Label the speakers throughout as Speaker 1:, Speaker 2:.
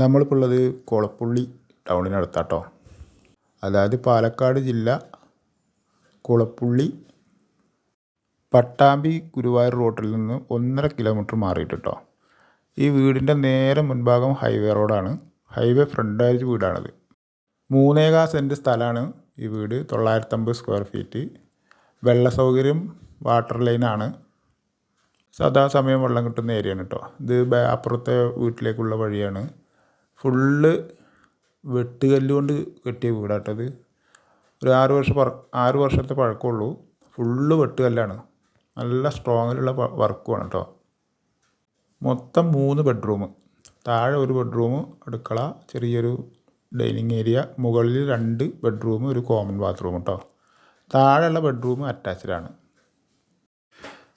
Speaker 1: നമ്മളിപ്പോൾ ഉള്ളത് കുളപ്പുള്ളി ടൗണിനടുത്താട്ടോ അതായത് പാലക്കാട് ജില്ല കുളപ്പുള്ളി പട്ടാമ്പി ഗുരുവായൂർ റോട്ടിൽ നിന്ന് ഒന്നര കിലോമീറ്റർ മാറിയിട്ടോ ഈ വീടിന്റെ നേരെ മുൻഭാഗം ഹൈവേ റോഡാണ്. ഹൈവേ ഫ്രണ്ടായിട്ട് വീടാണിത്. മൂന്നേകാ സെന്റ് സ്ഥലമാണ് ഈ വീട് തൊള്ളായിരത്തമ്പത് സ്ക്വയർ ഫീറ്റ്. വെള്ള സൗകര്യം വാട്ടർ ലൈനാണ്. സദാസമയം വെള്ളം കിട്ടുന്ന ഏരിയയാണ് കേട്ടോ ഇത് അപ്പുറത്തെ വീട്ടിലേക്കുള്ള വഴിയാണ്. ഫുള്ള് വെട്ടുകല്ല് കൊണ്ട് കെട്ടിയ വീടാട്ടത് ഒരു ആറ് വർഷം ആറ് വർഷത്തെ പഴക്കമുള്ളൂ. ഫുള്ള് വെട്ടുകല്ലാണ്. നല്ല സ്ട്രോങ്ങിലുള്ള വർക്കുമാണ് കേട്ടോ മൊത്തം മൂന്ന് ബെഡ്റൂം. താഴെ ഒരു ബെഡ്റൂം അടുക്കള ചെറിയൊരു ഡൈനിങ് ഏരിയ മുകളിൽ രണ്ട് ബെഡ്റൂം ഒരു കോമൺ ബാത്റൂം കേട്ടോ താഴെയുള്ള ബെഡ്റൂം അറ്റാച്ച്ഡ് ആണ്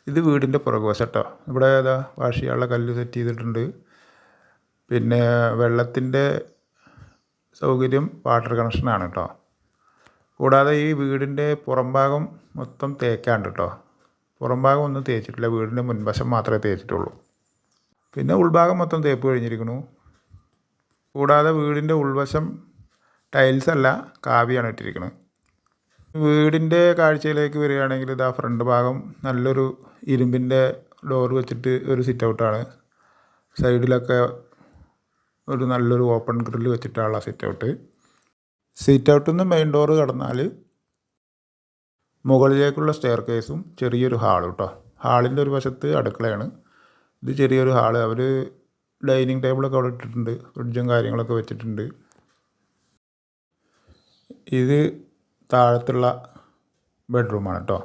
Speaker 1: ഇത് വീടിന്റെ പുറകുവശം കേട്ടോ ഇവിടെ ഏതാ വാഷ് ചെയ്യാനുള്ള കല്ല് സെറ്റ് ചെയ്തിട്ടുണ്ട്. പിന്നെ വെള്ളത്തിന്റെ സൗകര്യം വാട്ടർ കണക്ഷനാണ് കേട്ടോ കൂടാതെ ഈ വീടിന്റെ പുറംഭാഗം മൊത്തം തേക്കാണ്ട് കേട്ടോ പുറംഭാഗം ഒന്നും തേച്ചിട്ടില്ല വീടിന്റെ മുൻവശം മാത്രമേ തേച്ചിട്ടുള്ളൂ. പിന്നെ ഉൾഭാഗം മൊത്തം തേപ്പ് കഴിഞ്ഞിരിക്കുന്നു. കൂടാതെ വീടിന്റെ ഉൾവശം ടൈൽസ് അല്ല കാവിയാണ് ഇട്ടിരിക്കുന്നത്. വീടിന്റെ കാഴ്ചയിലേക്ക് വരികയാണെങ്കിൽ ഇതാ ഫ്രണ്ട് ഭാഗം നല്ലൊരു ഇരുമ്പിന്റെ ഡോർ വെച്ചിട്ട് ഒരു സിറ്റ് ഔട്ടാണ്. സൈഡിലൊക്കെ ഒരു നല്ലൊരു ഓപ്പൺ ഗ്രില്ല് വെച്ചിട്ടുള്ള സിറ്റ് ഔട്ട് സീറ്റ് ഔട്ടിൽ നിന്ന് മെയിൻ ഡോറ് കടന്നാൽ മുകളിലേക്കുള്ള സ്റ്റെയർ കേസും ചെറിയൊരു ഹാളും കേട്ടോ ഹാളിന്റെ ഒരു വശത്ത് അടുക്കളയാണ്. ഇത് ചെറിയൊരു ഹാൾ അവർ ഡൈനിങ് ടേബിളൊക്കെ അവിടെ ഇട്ടിട്ടുണ്ട്. ഫ്രിഡ്ജും കാര്യങ്ങളൊക്കെ വെച്ചിട്ടുണ്ട്. ഇത് താഴത്തുള്ള ബെഡ്റൂമാണ് കേട്ടോ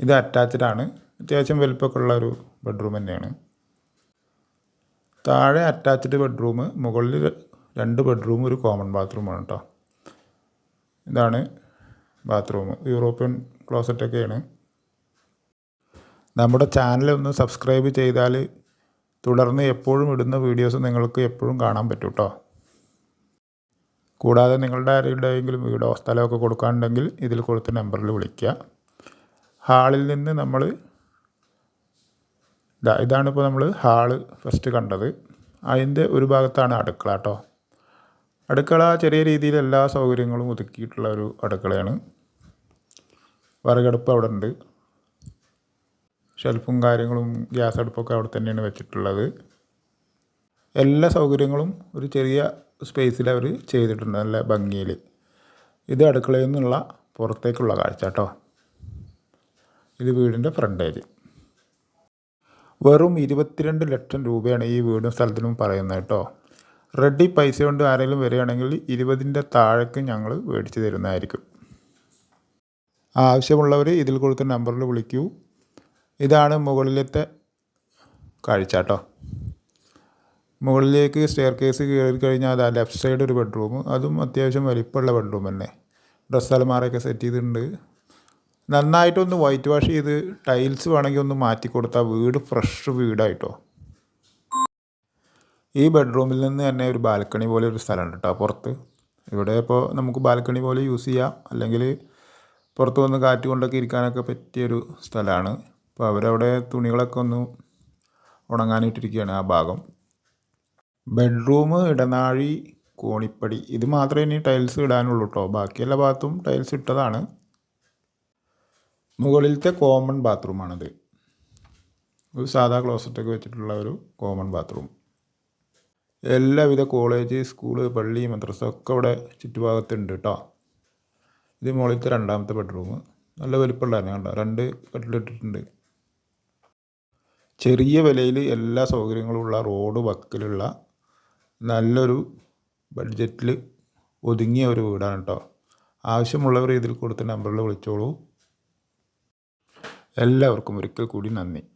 Speaker 1: ഇത് അറ്റാച്ച്ഡ് ആണ്. അത്യാവശ്യം വലിപ്പമൊക്കെ ഉള്ള ഒരു ബെഡ്റൂം തന്നെയാണ്. താഴെ അറ്റാച്ച്ഡ് ബെഡ്റൂം മുകളിൽ രണ്ട് ബെഡ്റൂം ഒരു കോമൺ ബാത്റൂമാണ് കേട്ടോ ഇതാണ് ബാത്റൂം യൂറോപ്യൻ ക്ലോസറ്റൊക്കെയാണ് നമ്മുടെ ചാനൽ ഒന്ന് സബ്സ്ക്രൈബ് ചെയ്താൽ തുടർന്ന് എപ്പോഴും ഇടുന്ന വീഡിയോസ് നിങ്ങൾക്ക് എപ്പോഴും കാണാൻ പറ്റും കേട്ടോ കൂടാതെ നിങ്ങളുടെ ആരുടെയെങ്കിലും വീടോ സ്ഥലമൊക്കെ കൊടുക്കാനുണ്ടെങ്കിൽ ഇതിൽ കൊടുത്ത നമ്പറിൽ വിളിക്കുക. ഹാളിൽ നിന്ന് നമ്മൾ ഇതാ ഇതാണിപ്പോൾ നമ്മൾ ഹാൾ ഫസ്റ്റ് കണ്ടത്. അതിന്റെ ഒരു ഭാഗത്താണ് അടുക്കള കേട്ടോ. അടുക്കള ചെറിയ രീതിയിൽ എല്ലാ സൗകര്യങ്ങളും ഒതുക്കിയിട്ടുള്ള ഒരു അടുക്കളയാണ്. വിറകടുപ്പ് അവിടെ ഉണ്ട്. ഷെൽഫും കാര്യങ്ങളും ഗ്യാസ് അടുപ്പൊക്കെ അവിടെ തന്നെയാണ് വെച്ചിട്ടുള്ളത്. എല്ലാ സൗകര്യങ്ങളും ഒരു ചെറിയ സ്പേസിൽ അവർ ചെയ്തിട്ടുണ്ട് നല്ല ഭംഗിയിൽ ഇത് അടുക്കളയിൽ നിന്നുള്ള പുറത്തേക്കുള്ള കാഴ്ച കേട്ടോ. ഇത് വീടിന്റെ ഫ്രണ്ടേജ് വെറും ഇരുപത്തിരണ്ട് ലക്ഷം രൂപയാണ് ഈ വീടും സ്ഥലത്തിനും പറയുന്നത് കേട്ടോ. റെഡി പൈസ കൊണ്ട് ആരെങ്കിലും വരികയാണെങ്കിൽ ഇരുപതിന്റെ താഴേക്ക് ഞങ്ങൾ മേടിച്ച് തരുന്നതായിരിക്കും. ആവശ്യമുള്ളവർ ഇതിൽ കൊടുത്ത നമ്പറിൽ വിളിക്കൂ. ഇതാണ് മുകളിലത്തെ കാഴ്ച കേട്ടോ. മുകളിലേക്ക് സ്റ്റെയർ കേസ് കയറി കഴിഞ്ഞാൽ അതാ ലെഫ്റ്റ് സൈഡ് ഒരു ബെഡ്റൂം അതും അത്യാവശ്യം വലിപ്പമുള്ള ബെഡ്റൂം തന്നെ. ഡ്രസ്സ് അലമാറയൊക്കെ സെറ്റ് ചെയ്തിട്ടുണ്ട്. നന്നായിട്ടൊന്ന് വൈറ്റ് വാഷ് ചെയ്ത് ടൈൽസ് വേണമെങ്കിൽ ഒന്ന് മാറ്റി കൊടുത്താൽ വീട് ഫ്രഷ് വീടായിട്ടോ. ഈ ബെഡ്റൂമിൽ നിന്ന് തന്നെ ഒരു ബാൽക്കണി പോലെ ഒരു സ്ഥലമുണ്ട് കേട്ടോ പുറത്ത്. ഇവിടെ ഇപ്പോൾ നമുക്ക് ബാൽക്കണി പോലെ യൂസ് ചെയ്യാം. അല്ലെങ്കിൽ പുറത്ത് വന്ന് കാറ്റ് കൊണ്ടൊക്കെ ഇരിക്കാനൊക്കെ പറ്റിയൊരു സ്ഥലമാണ്. അപ്പോൾ അവരവിടെ തുണികളൊക്കെ ഒന്ന് ഉണങ്ങാനിട്ടിരിക്കുകയാണ് ആ ഭാഗം. ബെഡ്റൂം ഇടനാഴി കോണിപ്പടി ഇത് മാത്രമേ ഇനി ടൈൽസ് ഇടാനുള്ളൂ കേട്ടോ ബാക്കി എല്ലാ ഭാഗത്തും ടൈൽസ് ഇട്ടതാണ്. മുകളിലത്തെ കോമൺ ബാത്റൂമാണിത് ഒരു സാധാ ക്ലോസറ്റൊക്കെ വെച്ചിട്ടുള്ള ഒരു കോമൺ ബാത്റൂം എല്ലാവിധ കോളേജ് സ്കൂൾ പള്ളി മദ്രസ ഒക്കെ ഇവിടെ ചുറ്റുഭാഗത്തുണ്ട് കേട്ടോ ഇത് മുകളിലത്തെ രണ്ടാമത്തെ ബെഡ്റൂം നല്ല വലിപ്പമുള്ളതാണ് കണ്ടോ? രണ്ട് കട്ടിലിട്ടിട്ടുണ്ട് ചെറിയ വിലയിൽ എല്ലാ സൗകര്യങ്ങളും ഉള്ള റോഡ് വക്കിലുള്ള നല്ലൊരു ബഡ്ജറ്റിൽ ഒതുങ്ങിയ ഒരു വീടാണ് കേട്ടോ ആവശ്യമുള്ളവർ ഇതിൽ കൊടുത്ത നമ്പറിൽ വിളിച്ചോളൂ. എല്ലാവർക്കും ഒരിക്കൽ കൂടി നന്ദി.